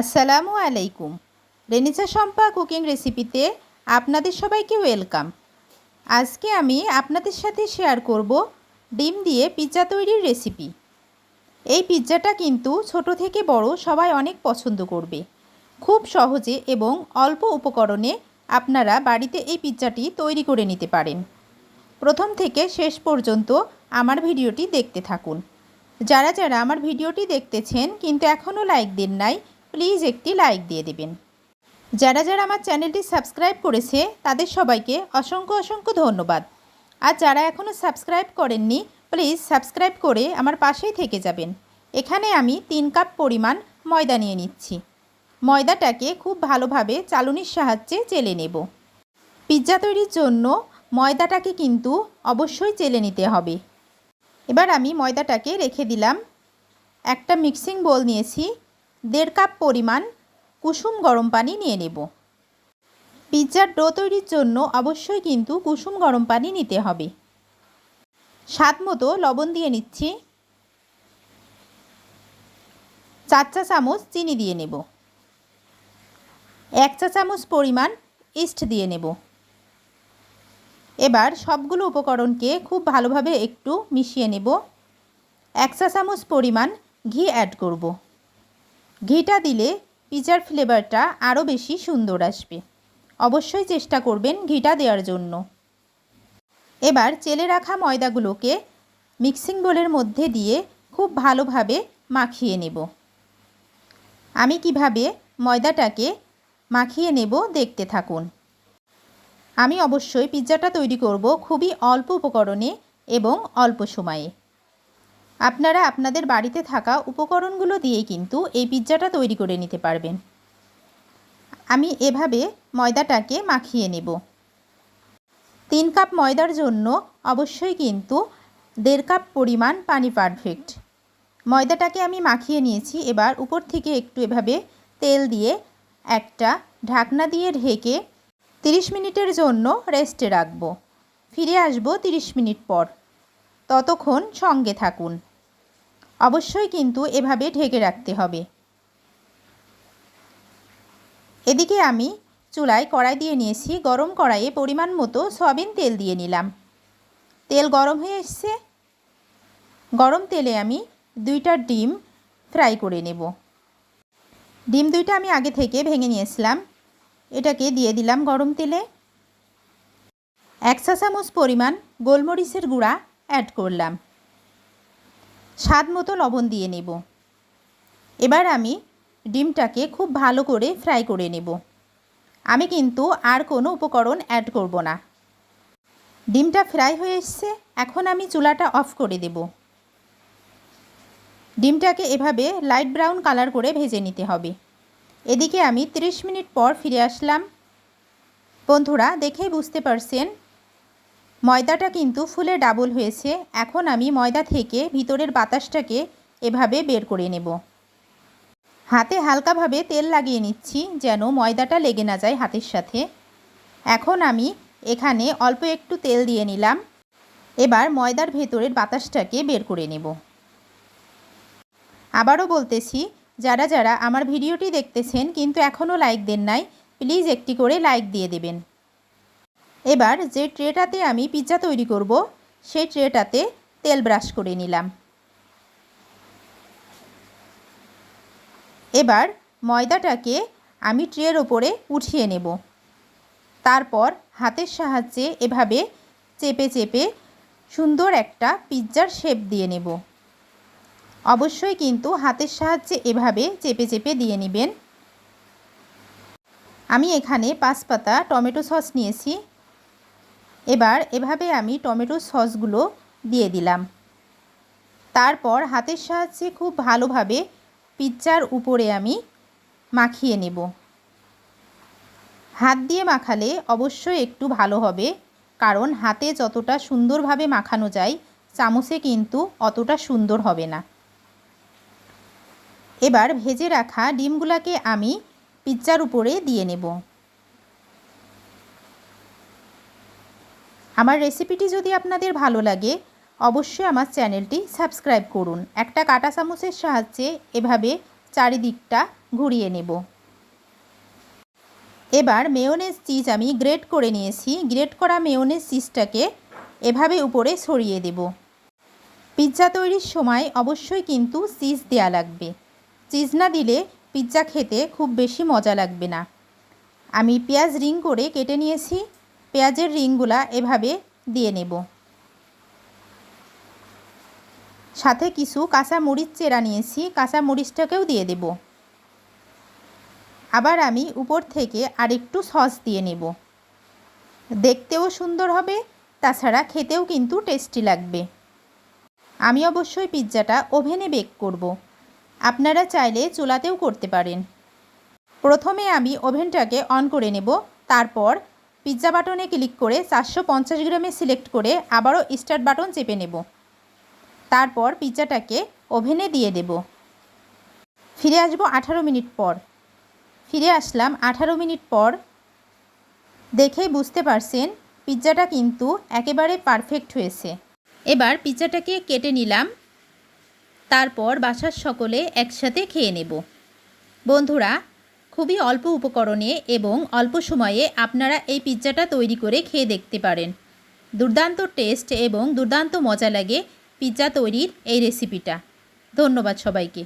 আসসালামু আলাইকুম। রেনিসা শম্পা কুকিং রেসিপিতে আপনাদের সবাইকে ওয়েলকাম। আজকে আমি আপনাদের সাথে শেয়ার করব ডিম দিয়ে পিৎজা তৈরির রেসিপি। এই পিৎজাটা কিন্তু ছোট থেকে বড় সবাই অনেক পছন্দ করবে। খুব সহজে এবং অল্প উপকরণে আপনারা বাড়িতে এই পিৎজাটি তৈরি করে নিতে পারেন। প্রথম থেকে শেষ পর্যন্ত আমার ভিডিওটি দেখতে থাকুন। যারা যারা আমার ভিডিওটি দেখতেছেন কিন্তু এখনও লাইক দেন নাই প্লিজ একটি লাইক দিয়ে দেবেন। যারা যারা আমার চ্যানেলটি সাবস্ক্রাইব করেছে, তাদের সবাইকে অসংখ্য অসংখ্য ধন্যবাদ। আর যারা এখনও সাবস্ক্রাইব করেননি প্লিজ সাবস্ক্রাইব করে আমার পাশেই থেকে যাবেন। এখানে আমি তিন কাপ পরিমাণ ময়দা নিয়ে নিচ্ছি। ময়দাটাকে খুব ভালোভাবে চালুনির সাহায্যে চেলে নেব। পিৎজা তৈরির জন্য ময়দাটাকে কিন্তু অবশ্যই চেলে নিতে হবে। এবার আমি ময়দাটাকে রেখে দিলাম। একটা মিক্সিং বোল নিয়েছি। দেড় কাপ পরিমাণ কুসুম গরম পানি নিয়ে নেব। পিৎজার ডো তৈরির জন্য অবশ্যই কিন্তু কুসুম গরম পানি নিতে হবে। স্বাদ মতো লবণ দিয়ে নিচ্ছি। চার চা চামচ চিনি দিয়ে নেব। এক চা চামচ পরিমাণ ইস্ট দিয়ে নেব। এবার সবগুলো উপকরণকে খুব ভালোভাবে একটু মিশিয়ে নেব। এক চা চামচ পরিমাণ ঘি অ্যাড করব। ঘিটা দিলে পিজার ফ্লেভারটা আরও বেশি সুন্দর আসবে। অবশ্যই চেষ্টা করবেন ঘিটা দেওয়ার জন্য। এবার চেলে রাখা ময়দাগুলোকে মিক্সিং বোলের মধ্যে দিয়ে খুব ভালোভাবে মাখিয়ে নেব। আমি কীভাবে ময়দাটাকে মাখিয়ে নেব দেখতে থাকুন। আমি অবশ্যই পিৎজাটা তৈরি করব খুবই অল্প উপকরণে এবং অল্প সময়ে। আপনারা আপনাদের বাড়িতে থাকা উপকরণগুলো দিয়েই কিন্তু এই পিৎজাটা তৈরি করে নিতে পারবেন। আমি এভাবে ময়দাটাকে মাখিয়ে নেব। তিন কাপ ময়দার জন্য অবশ্যই কিন্তু দেড় কাপ পরিমাণ পানি পারফেক্ট। ময়দাটাকে আমি মাখিয়ে নিয়েছি, এবার উপর থেকে একটু এভাবে তেল দিয়ে একটা ঢাকনা দিয়ে ঢেকে তিরিশ মিনিটের জন্য রেস্টে রাখব। ফিরে আসব তিরিশ মিনিট পর। ততক্ষণ সঙ্গে থাকুন। অবশ্যই কিন্তু এভাবে ঢেকে রাখতে হবে। এদিকে আমি চুলায় কড়াই দিয়ে নিয়েছি গরম কড়াইয়ে পরিমাণ মতো সয়াবিন তেল দিয়ে নিলাম। তেল গরম হয়ে এসছে। গরম তেলে আমি দুইটা ডিম ফ্রাই করে নেব। ডিম দুইটা আমি আগে থেকে ভেঙে নিয়েছিলাম। এটাকে দিয়ে দিলাম গরম তেলে। এক চা চামচ পরিমাণ গোলমরিচের গুঁড়া অ্যাড করলাম। স্বাদ মতো লবণ দিয়ে নেব। এবার আমি ডিমটাকে খুব ভালো করে ফ্রাই করে নেব। আমি কিন্তু আর কোনো উপকরণ অ্যাড করব না। ডিমটা ফ্রাই হয়ে এসছে, এখন আমি চুলাটা অফ করে দেব। ডিমটাকে এভাবে লাইট ব্রাউন কালার করে ভেজে নিতে হবে। এদিকে আমি 30 মিনিট পর ফিরে আসলাম। বন্ধুরা দেখেই বুঝতে পারছেন ময়দাটা কিন্তু ফুলে ডাবল হয়েছে। এখন আমি ময়দা থেকে ভিতরের বাতাসটাকে এভাবে বের করে নেব। হাতে হালকাভাবে তেল লাগিয়ে নিচ্ছি যেন ময়দাটা লেগে না যায় হাতের সাথে। এখন আমি এখানে অল্প একটু তেল দিয়ে নিলাম। এবার ময়দার ভেতরের বাতাসটাকে বের করে নেব। আবারও বলতেছি, যারা যারা আমার ভিডিওটি দেখতেছেন কিন্তু এখনও লাইক দেন নাই, প্লিজ একটি করে লাইক দিয়ে দেবেন। এবার যে ট্রেটাতে আমি পিৎজা তৈরি করব, সেই ট্রেটাতে তেল ব্রাশ করে নিলাম। এবার ময়দাটাকে আমি ট্রের ওপরে উঠিয়ে নেব। তারপর হাতের সাহায্যে এভাবে চেপে চেপে সুন্দর একটা পিৎজার শেপ দিয়ে নেব। অবশ্যই কিন্তু হাতের সাহায্যে এভাবে চেপে চেপে দিয়ে নেবেন। আমি এখানে পাঁচ পাতা টমেটো সস নিয়েছি। এবার এভাবে আমি টমেটো সসগুলো দিয়ে দিলাম। তারপর হাতের সাহায্যে খুব ভালোভাবে পিৎজার উপরে আমি মাখিয়ে নেব। হাত দিয়ে মাখালে অবশ্যই একটু ভালো হবে, কারণ হাতে যতটা সুন্দরভাবে মাখানো যায়, চামচে কিন্তু অতটা সুন্দর হবে না। এবার ভেজে রাখা ডিমগুলোকে আমি পিৎজার উপরে দিয়ে নেব। আমার রেসিপিটি যদি আপনাদের ভালো লাগে, অবশ্যই আমার চ্যানেলটি সাবস্ক্রাইব করুন। একটা কাটা চামচের সাহায্যে এভাবে চারিদিকটা ঘুরিয়ে নেব। এবার মেয়োনেজ চিজ আমি গ্রেট করে নিয়েছি। গ্রেট করা মেয়োনেজ চিজটাকে এভাবে উপরে ছড়িয়ে দেব। পিৎজা তৈরির সময় অবশ্যই কিন্তু চিজ দেয়া লাগবে। চিজ না দিলে পিৎজা খেতে খুব বেশি মজা লাগবে না। আমি পেঁয়াজ রিং করে কেটে নিয়েছি। পেঁয়াজের রিংগুলা এভাবে দিয়ে নেব। সাথে কিছু কাঁচা মরিচ চেরা নিয়েছি কাঁচা মরিচটাকেও দিয়ে দেব। আবার আমি উপর থেকে আরেকটু সস দিয়ে নেব। দেখতেও সুন্দর হবে, তাছাড়া খেতেও কিন্তু টেস্টি লাগবে। আমি অবশ্যই পিৎজাটা ওভেনে বেক করব। আপনারা চাইলে চুলাতেও করতে পারেন। প্রথমে আমি ওভেনটাকে অন করে নেব, তারপর পিৎজা বাটনে ক্লিক করে চারশো পঞ্চাশ গ্রামে সিলেক্ট করে আবারও স্টার্ট বাটন চেপে নেব। তারপর পিৎজাটাকে ওভেনে দিয়ে দেব। ফিরে আসব আঠারো মিনিট পর। ফিরে আসলাম আঠারো মিনিট পর। দেখেই বুঝতে পারছেন, পিৎজাটা কিন্তু একেবারে পারফেক্ট হয়েছে। এবার পিৎজাটাকে কেটে নিলাম। তারপর বাসার সকলে একসাথে খেয়ে নেব। বন্ধুরা খুবই অল্প উপকরণে এবং অল্প সময়ে আপনারা এই পিৎজাটা তৈরি করে খেয়ে দেখতে পারেন। দুর্দান্ত টেস্ট এবং দুর্দান্ত মজা লাগে পিৎজা তৈরির এই রেসিপিটা। ধন্যবাদ সবাইকে।